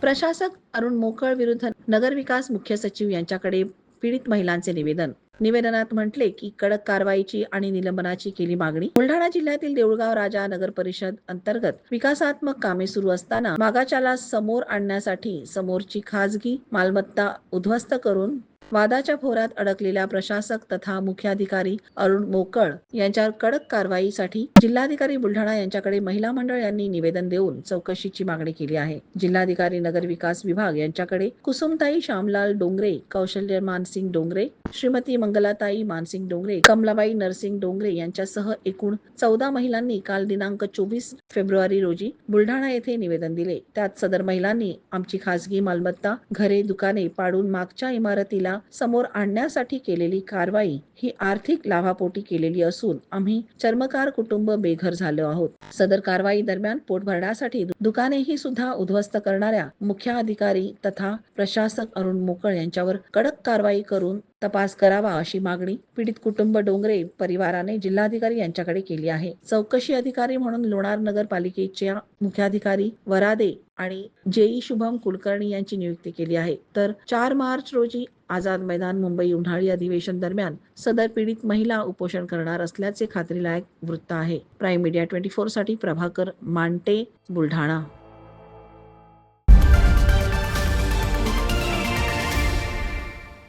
प्रशासक अरुण मोकळ विरुद्ध नगरविकास मुख्य सचिव यांच्याकडे पीडित महिलांचे निवेदन. निवेदनात म्हटले की कडक कारवाईची आणि निलंबनाची केली मागणी. बुलढाणा जिल्ह्यातील देऊळगाव राजा नगर परिषद अंतर्गत विकासात्मक कामे सुरू असताना मागाच्याला समोर आणण्यासाठी समोरची खाजगी मालमत्ता उद्ध्वस्त करून वादाच्या फोरात अडकलेल्या प्रशासक तथा मुख्याधिकारी अरुण मोकळ यांच्यावर कडक कारवाईसाठी जिल्हाधिकारी बुलढाणा यांच्याकडे महिला मंडळ यांनी निवेदन देऊन चौकशीची मागणी केली आहे. जिल्हाधिकारी नगर विकास विभाग यांच्याकडे कुसुमताई श्यामलाल डोंगरे कौशल्य मानसिंग डोंगरे श्रीमती मंगलाताई मानसिंग डोंगरे कमलाबाई नरसिंग डोंगरे यांच्यासह एकूण चौदा महिलांनी काल दिनांक चोवीस फेब्रुवारी रोजी बुलढाणा येथे निवेदन दिले. त्यात सदर महिलांनी आमची खासगी मालमत्ता घरे दुकाने पाडून मागच्या इमारतीला समोर आणण्यासाठी केलेली कारवाई ही आर्थिक लाभापोटी केलेली असून आम्ही चर्मकार कुटुंब बेघर झालो आहोत. सदर कारवाई दरम्यान पोट भरण्यासाठी दुकानेही सुद्धा उद्ध्वस्त करणाऱ्या मुख्याधिकारी तथा प्रशासक अरुण मोकळ यांच्यावर कडक कारवाई करून तपास करावा अशी मागणी पीडित कुटुंब डोंगरे परिवाराने जिल्हाधिकारी यांच्याकडे केली आहे. चौकशी अधिकारी म्हणून लोणार नगरपालिकेच्या मुख्याधिकारी वरादे आणि जेई शुभम कुलकर्णी यांची नियुक्ती केली आहे. तर चार मार्च रोजी आझाद मैदान मुंबई उन्हाळी अधिवेशन दरम्यान सदर पीडित महिला उपोषण करणार असल्याचे खात्रीलायक वृत्त आहे. प्राईम मीडिया ट्वेंटी फोरसाठी प्रभाकर मांटे बुलढाणा.